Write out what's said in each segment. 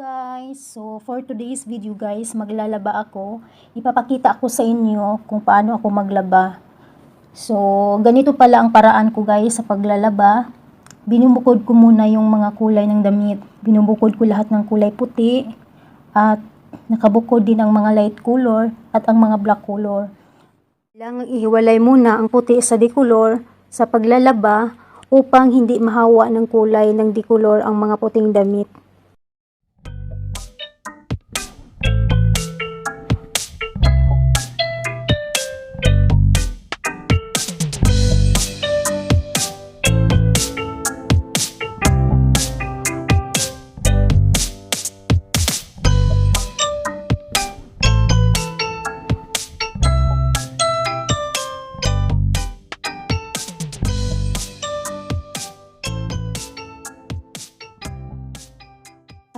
guys! So, for today's video guys, maglalaba ako. Ipapakita ako sa inyo kung paano ako maglaba. So, ganito pala ang paraan ko guys sa paglalaba. Binubukod ko muna yung mga kulay ng damit. Binubukod ko lahat ng kulay puti at nakabukod din ang mga light color at ang mga black color. Kailangang ihiwalay muna ang puti sa decolor sa paglalaba upang hindi mahawa ng kulay ng decolor ang mga puting damit.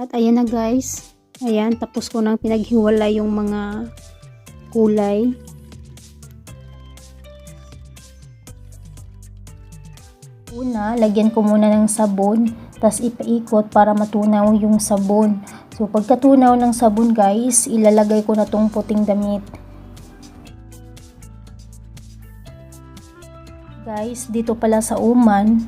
At ayan na guys. Ayan, tapos ko nang pinaghiwalay yung mga kulay. Una, lagyan ko muna ng sabon, tas ipaikot para matunaw yung sabon. So, pagkatunaw ng sabon guys, ilalagay ko na tong puting damit. Guys, dito pala sa uman,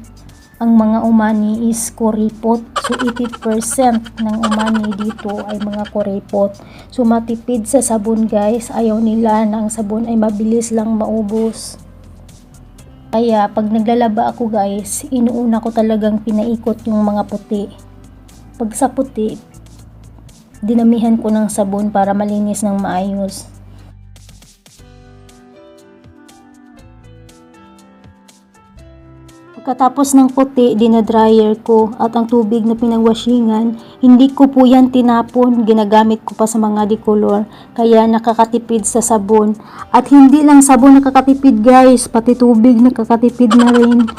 ang mga umani is kuripot. So, 80% ng umani dito ay mga kuripot. So, matipid sa sabon guys. Ayaw nila na ang sabon ay mabilis lang maubos. Kaya, pag naglalaba ako guys, inuuna ko talagang pinaikot yung mga puti. Pag sa puti, dinamihan ko ng sabon para malinis ng maayos. Pagkatapos ng puti, dinadryer ko at ang tubig na pinagwashingan, hindi ko po yan tinapon, ginagamit ko pa sa mga decolor, kaya nakakatipid sa sabon. At hindi lang sabon nakakatipid guys, pati tubig nakakatipid na rin.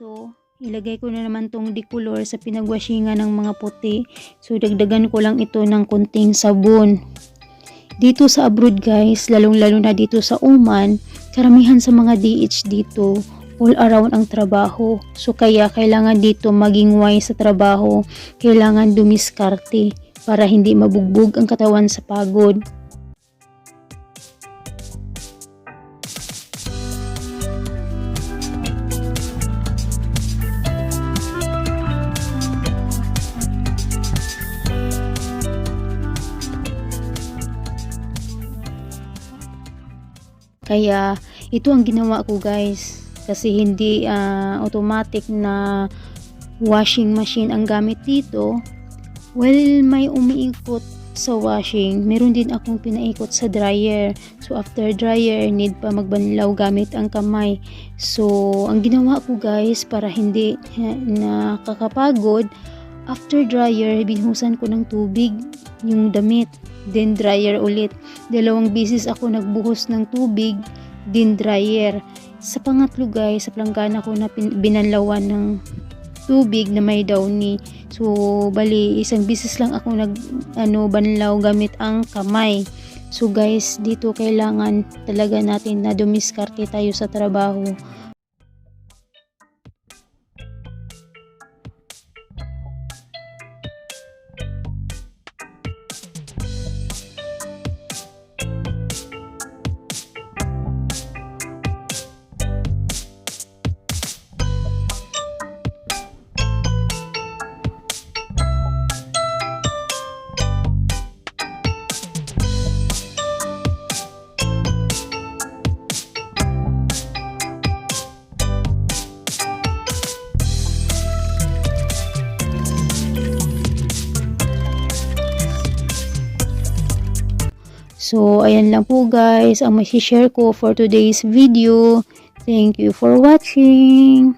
Ito, ilagay ko na naman tong decolor sa pinagwashingan ng mga puti. So, dagdagan ko lang ito ng kunting sabon. Dito sa abroad guys, lalong-lalo na dito sa Oman, karamihan sa mga DH dito, all around ang trabaho. So, kaya kailangan dito maging wise sa trabaho, kailangan dumiskarte para hindi mabugbog ang katawan sa pagod. Kaya ito ang ginawa ko guys kasi hindi ah, automatic na washing machine ang gamit dito. Well, may umiikot sa washing. Meron din akong pinaikot sa dryer. So after dryer, need pa magbanlaw gamit ang kamay. So ang ginawa ko guys para hindi nakakapagod, after dryer, binuhusan ko ng tubig yung damit. Then dryer ulit. Dalawang bisis ako nagbuhos ng tubig, din dryer. Sa pangatlo guys, sa planggana ko na binanlawan ng tubig na may downy. So, bali, isang bisis lang ako nag, ano, banlaw gamit ang kamay. So guys, dito kailangan talaga natin na dumiskarte tayo sa trabaho. So, ayan lang po guys ang share ko for today's video. Thank you for watching.